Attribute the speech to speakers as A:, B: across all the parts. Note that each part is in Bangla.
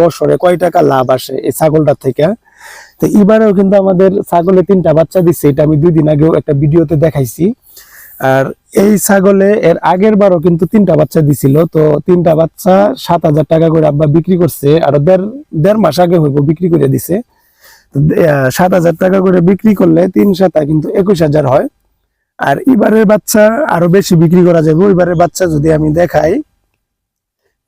A: বছরে কয় টাকা লাভ আসে এই ছাগলটা থেকে? তো এবারেও কিন্তু আমাদের ছাগলে তিনটা বাচ্চা দিচ্ছে এটা আমি দুই দিন আগেও একটা ভিডিওতে দেখাইছি। আর এই ছাগলে এর আগের বারও কিন্তু তিনটা বাচ্চা দিছিল, তো তিনটা বাচ্চা সাত হাজার টাকা করে আব্বা বিক্রি করছে, আর দেড় দেড় মাস আগে হইব বিক্রি করে দিছে। সাত হাজার টাকা করে বিক্রি করলে তিন সাতা কিন্তু একুশ হাজার হয়। আর এবারের বাচ্চা আরও বেশি বিক্রি করা যাবে, এবারের বাচ্চা যদি আমি দেখাই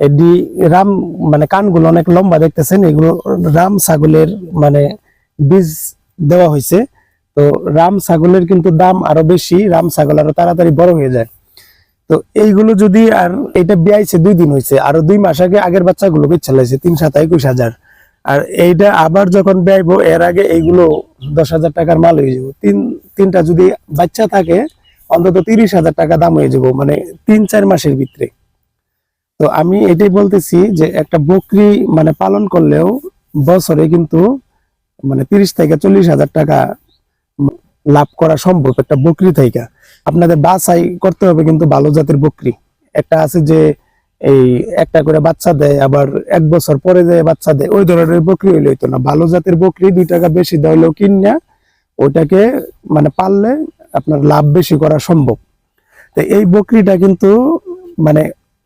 A: এডি রাম মানে কানগুলো অনেক লম্বা দেখতেছেন, এগুলো রাম ছাগলের মানে বীজ দেওয়া হয়েছে। তো রাম ছাগলের কিন্তু দাম আরও বেশি, রাম ছাগল আরও তাড়াতাড়ি বড় হয়ে যায়। তো এইগুলো যদি আর এটা বিয়াইছে দুই দিন হয়েছে, আরও দুই মাস আগে আগের বাচ্চাগুলোকে চালাইছে তিন সাত একুশ হাজার। আর এইটা আবার যখন ব্যয়বো এর আগে এইগুলো দশ হাজার টাকার মাল হয়ে যাব। তিন, তিনটা যদি বাচ্চা থাকে, অন্তত তিরিশ হাজার টাকা দাম হয়ে যাব মানে তিন, চার মাসের ভিতরে। তো আমি এটাই বলতেছি যে একটা বকরি মানে পালন করলেও বছরে কিন্তু মানে তিরিশ থেকে চল্লিশ হাজার টাকা লাভ করা সম্ভব একটা বকরি থেকে। আপনাদের বাছাই করতে হবে কিন্তু ভালো জাতের বকরি। একটা আছে যে এই একটা করে বাচ্চা দেয়, আবার এক বছর পরে যায় বাচ্চা দেয়, ওই ধরনের বকরি হইলে হইতো না। ভালো জাতের বকরি দুই টাকা বেশি দেওয়ালেও কিনা, ওইটাকে মানে পাললে আপনার লাভ বেশি করা সম্ভব। তো এই বকরিটা কিন্তু মানে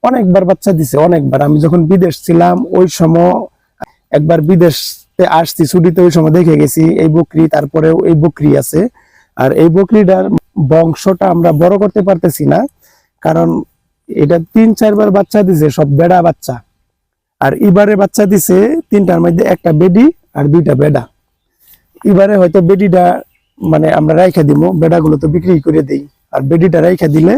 A: অনেকবার বাচ্চা দিছে, অনেকবার। আমি যখন বিদেশ ছিলাম, ওই সময় একবার বিদেশে আসছি, ছুটিতে ওই সময় দেখে গেছি, এই বকরি, তারপরেও এই বকরি আছে। আর এই বকরিটার বংশটা আমরা বড় করতে পারতেছি না, কারণ এটা তিন, চারবার বাচ্চা দিছে, সব বেড়া বাচ্চা। আর এবারে বাচ্চা দিছে, তিনটার মধ্যে একটা বেডি আর দুইটা বেডা। এবারে হয়তো বেডিটা মানে আমরা রাইখা দিব বেডাগুলো তো বিক্রি করে দেই। আর বেডিটা রাইখা দিলে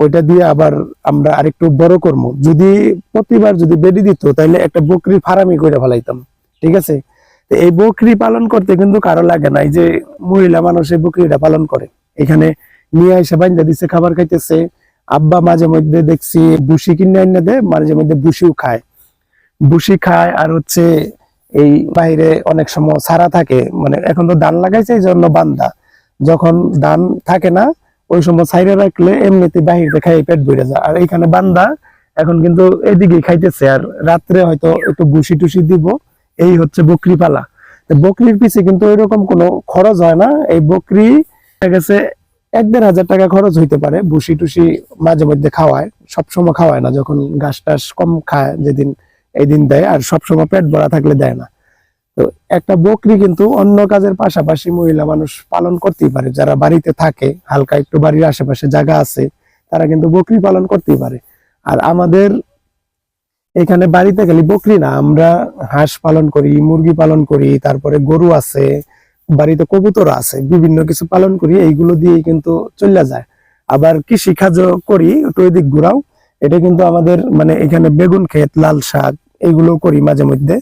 A: ওইটা দিয়ে আবার আমরা আরেকটু বড় করব। যদি প্রতিবার যদি বেডি দিত তাহলে একটা বকরি ফার্মি করে ফেলাইতাম। ঠিক আছে? এই বকরি পালন করতে কিন্তু কারও লাগে না। এই যে মহিলা মানুষ এই বকরিটা পালন করে। এখানে নিয়ে এসে বাইন্দা দিচ্ছে খাবার খাইতেছে। আব্বা মাঝে মধ্যে দেখছি বুসি কিনে এনে দেয়, মাঝে মধ্যে বুসিও খায়। বুসি খায় আর হচ্ছে এই বাইরে অনেক সময় সারা থাকে। মানে এখন তো ধান লাগাইছে, এই জন্য বান্দা। যখন ধান থাকে না ওই সময় সাইডে রাখলে এমনিতে বাহিরে খাই পেট ভরে যায়। আর এখানে বান্দা এখন কিন্তু এদিকে খাইতেছে, আর রাত্রে হয়তো একটু বুসি টুসি দিব, এই হচ্ছে বকরি পালা। বকরির পিছে কিন্তু ওইরকম কোনো খরচ হয় না, এই বকরি গেছে এক দেড় হাজার টাকা খরচ হইতে পারে বুসি টুসি মাঝে মধ্যে খাওয়ায়, সবসময় খাওয়ায় না, যখন ঘাস টাস কম খায়, যেদিন, এই দিন দেয়, আর সবসময় পেট ভরা থাকলে দেয় না। তো একটা বকরি কিন্তু অন্য কাজের পাশাপাশি মহিলা মানুষ পালন করতেই পারে। যারা বাড়িতে থাকে, হালকা একটু বাড়ির আশেপাশে জায়গা আছে, তারা কিন্তু বকরি পালন করতেই পারে। আর আমাদের এখানে বাড়িতে খালি বকরি না, আমরা হাঁস পালন করি, মুরগি পালন করি, তারপরে গরু আছে, বাড়িতে কবুতর আছে, বিভিন্ন কিছু পালন করি, এইগুলো দিয়ে কিন্তু চলে যায়। আবার কৃষি কাজও করি, একটু এদিক ঘুরাও। এটা কিন্তু আমাদের মানে এখানে বেগুন ক্ষেত, লাল শাক এইগুলো করি মাঝে মধ্যে।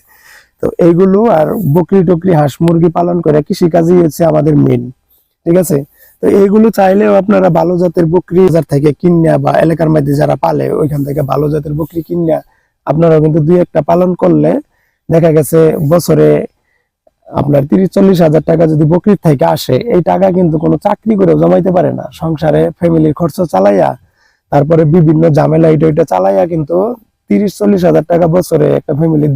A: তো এইগুলো আর বকরি টকরি হাঁস মুরগি পালন করে কৃষি কাজই হচ্ছে আমাদের মেন ঠিক আছে? তো এইগুলো চাইলেও আপনারা ভালো জাতের বকরি বাজার থেকে কিনা বা এলাকার মধ্যে যারা পালে, ওইখান থেকে ভালো জাতের বকরি কিনা আপনারা কিন্তু দুই একটা পালন করলে দেখা গেছে বছরে আপনার তিরিশ চল্লিশ হাজার টাকা যদি বকরির থেকে আসে, এই টাকা কিন্তু কোনো চাকরি করে জমাইতে পারে না। সংসারে ফ্যামিলির খরচ চালাইয়া, তারপরে বিভিন্ন ঝামেলা এটা ওইটা চালাইয়া কিন্তু তিরিশ, চল্লিশ হাজার টাকা বছরে একটা ফ্যামিলি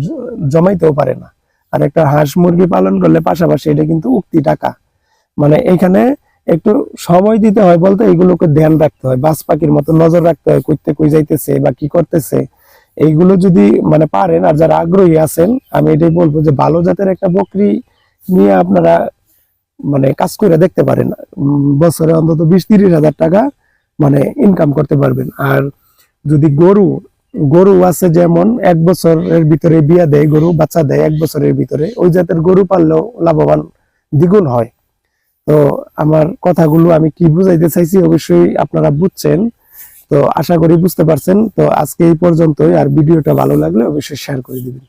A: জমাইতেও পারে না। আর একটা হাঁস মুরগি পালন করলে পাশাপাশি এটা কিন্তু উক্তি টাকা। মানে এখানে একটু সময় দিতে হয় বলতে এগুলোকে ধ্যান রাখতে হয়, বাস পাখির মতো নজর রাখতে হয়, কইতে কই যাইতেছে বা কি করতেছে। এইগুলো যদি মানে পারেন আর যারা আগ্রহী আছেন, আমি এটাই বলব যে ভালো জাতের একটা বকরি নিয়ে আপনারা মানে কাজ করে দেখতে পারেন। বছরে অন্তত বিশ, তিরিশ হাজার টাকা মানে ইনকাম করতে পারবেন। আর যদি গরু গরু আছে যেমন এক বছরের ভিতরে বিয়া দেয় গরু, বাচ্চা দেয় এক বছরের ভিতরে, ওই জাতের গরু পাললেও লাভবান দ্বিগুণ হয়। তো আমার কথাগুলো আমি কি বুঝাইতে চাইছি অবশ্যই আপনারা বুঝছেন। তো আশা করি বুঝতে পারছেন। তো আজকে এই পর্যন্তই, আর ভিডিওটা ভালো লাগলে অবশ্যই শেয়ার করে দিবেন।